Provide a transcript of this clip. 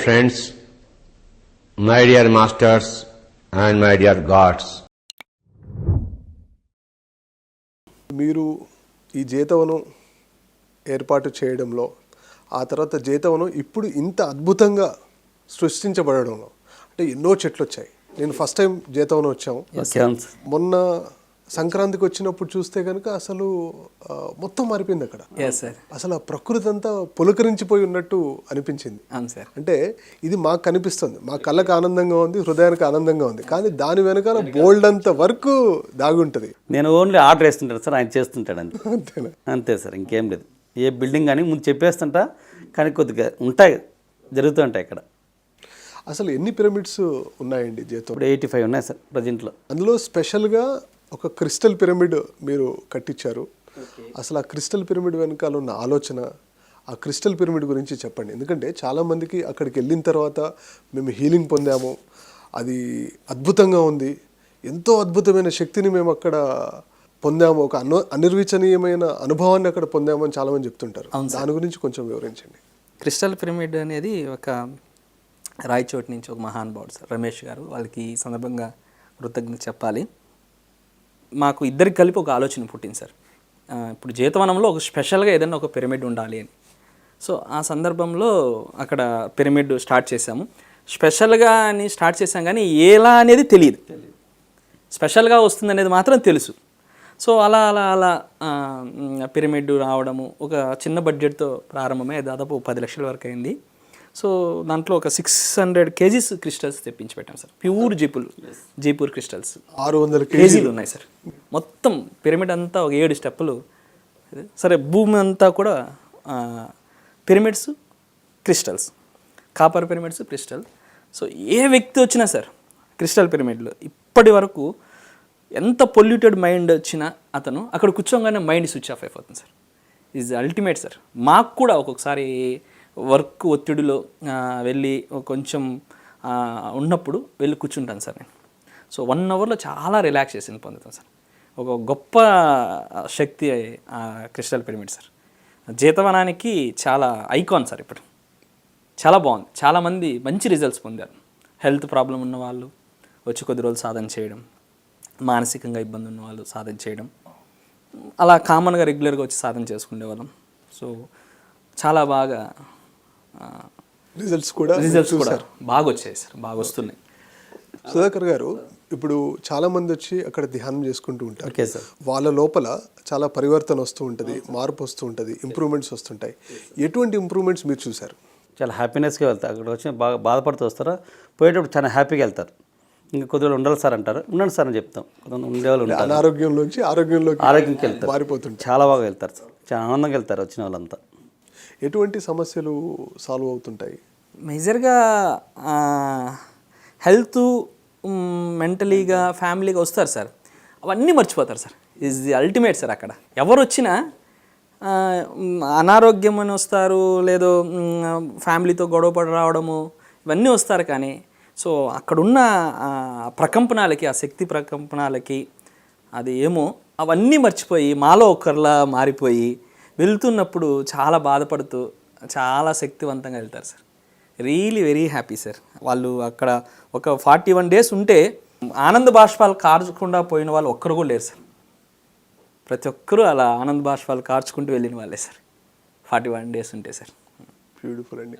friends, my dear masters, and my dear gods. మీరు ఈ జీతవనం ఏర్పాటు చేయడంలో ఆ తర్వాత జీతవనం ఇప్పుడు ఇంత అద్భుతంగా సృష్టించబడడంలో అంటే ఎన్నో చెట్లు వచ్చాయి నేను ఫస్ట్ టైం జీతవనం వచ్చాము మొన్న సంక్రాంతికి వచ్చినప్పుడు చూస్తే కనుక అసలు మొత్తం మారిపోయింది అక్కడ. ఎస్ సార్ అసలు ఆ ప్రకృతి అంతా పులకరించిపోయి ఉన్నట్టు అనిపించింది. అంటే ఇది మాకు కనిపిస్తుంది. మా కళ్ళకు ఆనందంగా ఉంది హృదయానికి ఆనందంగా ఉంది. కానీ దాని వెనకాల బోల్డ్ అంత వర్క్ దాగుంటది. నేను ఓన్లీ ఆర్డర్ వేస్తుంటాను సార్ ఆయన చేస్తుంటాడు అంతే అంతేనా? అంతే సార్ ఇంకేం లేదు. ఏ బిల్డింగ్ కానీ ముందు చెప్పేస్తుంటా కానీ కొద్దిగా ఉంటాయి జరుగుతూ ఉంటాయి ఇక్కడ. అసలు ఎన్ని పిరమిడ్స్ ఉన్నాయండి జీతం ఇప్పుడు ఎయిటీ ఫైవ్ ఉన్నాయి సార్ ప్రజెంట్లో. అందులో స్పెషల్గా ఒక క్రిస్టల్ పిరమిడ్ మీరు కట్టించారు అసలు ఆ క్రిస్టల్ పిరమిడ్ వెనకాల ఉన్న ఆలోచన ఆ క్రిస్టల్ పిరమిడ్ గురించి చెప్పండి. ఎందుకంటే చాలామందికి అక్కడికి వెళ్ళిన తర్వాత మేము హీలింగ్ పొందాము. అది అద్భుతంగా ఉంది. ఎంతో అద్భుతమైన శక్తిని మేము అక్కడ పొందాము. ఒక అను అనిర్వచనీయమైన అనుభవాన్ని అక్కడ పొందాము అని చాలామంది చెప్తుంటారు. దాని గురించి కొంచెం వివరించండి. క్రిస్టల్ పిరమిడ్ అనేది ఒక రాయచోటి నుంచి ఒక మహానుభావుడు సార్ రమేష్ గారు. వాళ్ళకి ఈ సందర్భంగా కృతజ్ఞత చెప్పాలి. మాకు ఇద్దరికి కలిపి ఒక ఆలోచన పుట్టింది సార్. ఇప్పుడు జీతవనంలో ఒక స్పెషల్గా ఏదైనా ఒక పిరమిడ్ ఉండాలి అని. సో ఆ సందర్భంలో అక్కడ పిరమిడ్ స్టార్ట్ చేసాము స్పెషల్గా అని స్టార్ట్ చేసాం కానీ ఎలా అనేది తెలియదు స్పెషల్గా వస్తుంది అనేది మాత్రం తెలుసు. సో అలా అలా అలా పిరమిడ్ రావడము ఒక చిన్న బడ్జెట్తో ప్రారంభమే దాదాపు పది లక్షల వరకు అయింది. సో దాంట్లో ఒక సిక్స్ హండ్రెడ్ కేజీస్ క్రిస్టల్స్ తెప్పించి పెట్టాం sir. Pure Jaipur Jaipur crystals. ఆరు వందల కేజీ కేజీలు ఉన్నాయి సార్. మొత్తం పిరమిడ్ అంతా ఒక ఏడు స్టెప్పులు. సరే భూమి అంతా కూడా pyramids crystals. Copper pyramids crystal. So ఏ వ్యక్తి వచ్చినా సార్ క్రిస్టల్ పిరమిడ్లో. ఇప్పటి వరకు ఎంత పొల్యూటెడ్ మైండ్ వచ్చినా అతను అక్కడ కూర్చోగానే మైండ్ స్విచ్ ఆఫ్ అయిపోతుంది సార్. Is ultimate sir. మాకు కూడా ఒక్కొక్కసారి వర్క్ ఒత్తిడిలో వెళ్ళి కొంచెం ఉన్నప్పుడు వెళ్ళి కూర్చుంటాను సార్ నేను. సో వన్ అవర్లో చాలా రిలాక్సేషన్ పొందుతాం సార్. ఒక గొప్ప శక్తి ఆ క్రిస్టల్ పిరమిడ్ సార్. జీతవనానికి చాలా ఐకాన్ సార్ ఇప్పుడు. చాలా బాగుంది. చాలామంది మంచి రిజల్ట్స్ పొందారు. హెల్త్ ప్రాబ్లం ఉన్న వాళ్ళు వచ్చి కొద్ది రోజులు సాధన చేయడం మానసికంగా ఇబ్బంది ఉన్న వాళ్ళు సాధన చేయడం అలా కామన్గా రెగ్యులర్గా వచ్చి సాధన చేసుకునేవాళ్ళం సో చాలా బాగా రిజల్ట్స్ కూడా రిజల్ట్స్ కూడా బాగా వచ్చాయి సార్ బాగా వస్తున్నాయి సుధాకర్ గారు ఇప్పుడు చాలా మంది వచ్చి అక్కడ ధ్యానం చేసుకుంటూ ఉంటారు. Okay sir. వాళ్ళ లోపల చాలా పరివర్తన వస్తూ ఉంటుంది మార్పు వస్తూ ఉంటుంది ఇంప్రూవ్మెంట్స్ వస్తుంటాయి. ఎటువంటి ఇంప్రూవ్మెంట్స్ మీరు చూశారు? చాలా హ్యాపీనెస్గా వెళ్తారు. అక్కడ వచ్చి బాగా బాధపడుతూ వస్తారా. పోయేటప్పుడు చాలా హ్యాపీగా వెళ్తారు. ఇంకా కొద్దిగా ఉండాలి సార్ అంటారు. ఉండండి సార్ అని చెప్తాం. కొంతమంది ఉండేవాళ్ళు ఉంటారు. అనారోగ్యంలోంచి ఆరోగ్యంలోకి ఆరోగ్యంకి వెళ్తారు. మారిపోతుంటాయి చాలా బాగా వెళ్తారు సార్. చాలా ఆనందంగా వెళ్తారు వచ్చిన వాళ్ళంతా. ఎటువంటి సమస్యలు సాల్వ్ అవుతుంటాయి? మేజర్గా హెల్త్ మెంటలీగా ఫ్యామిలీగా వస్తారు సార్. అవన్నీ మర్చిపోతారు sir. Is the ultimate sir అక్కడ. ఎవరు వచ్చినా అనారోగ్యం అని వస్తారు లేదో ఫ్యామిలీతో గొడవపడి రావడము ఇవన్నీ వస్తారు కానీ సో అక్కడున్న ప్రకంపనాలకి ఆ శక్తి ప్రకంపనాలకి అది ఏమో అవన్నీ మర్చిపోయి మాలో ఒకరిలా మారిపోయి వెళ్తున్నప్పుడు చాలా బాధపడుతూ చాలా శక్తివంతంగా వెళ్తారు sir. Really very happy sir. వాళ్ళు అక్కడ ఒక ఫార్టీ వన్ డేస్ ఉంటే ఆనంద బాష్పాలు కార్చకుండా పోయిన వాళ్ళు ఒక్కరు కూడా లేరు సార్. ప్రతి ఒక్కరూ అలా ఆనంద బాష్పాలు కార్చుకుంటూ వెళ్ళిన వాళ్ళే సార్. ఫార్టీ వన్ డేస్ ఉంటే సార్. బ్యూటిఫుల్ అండి.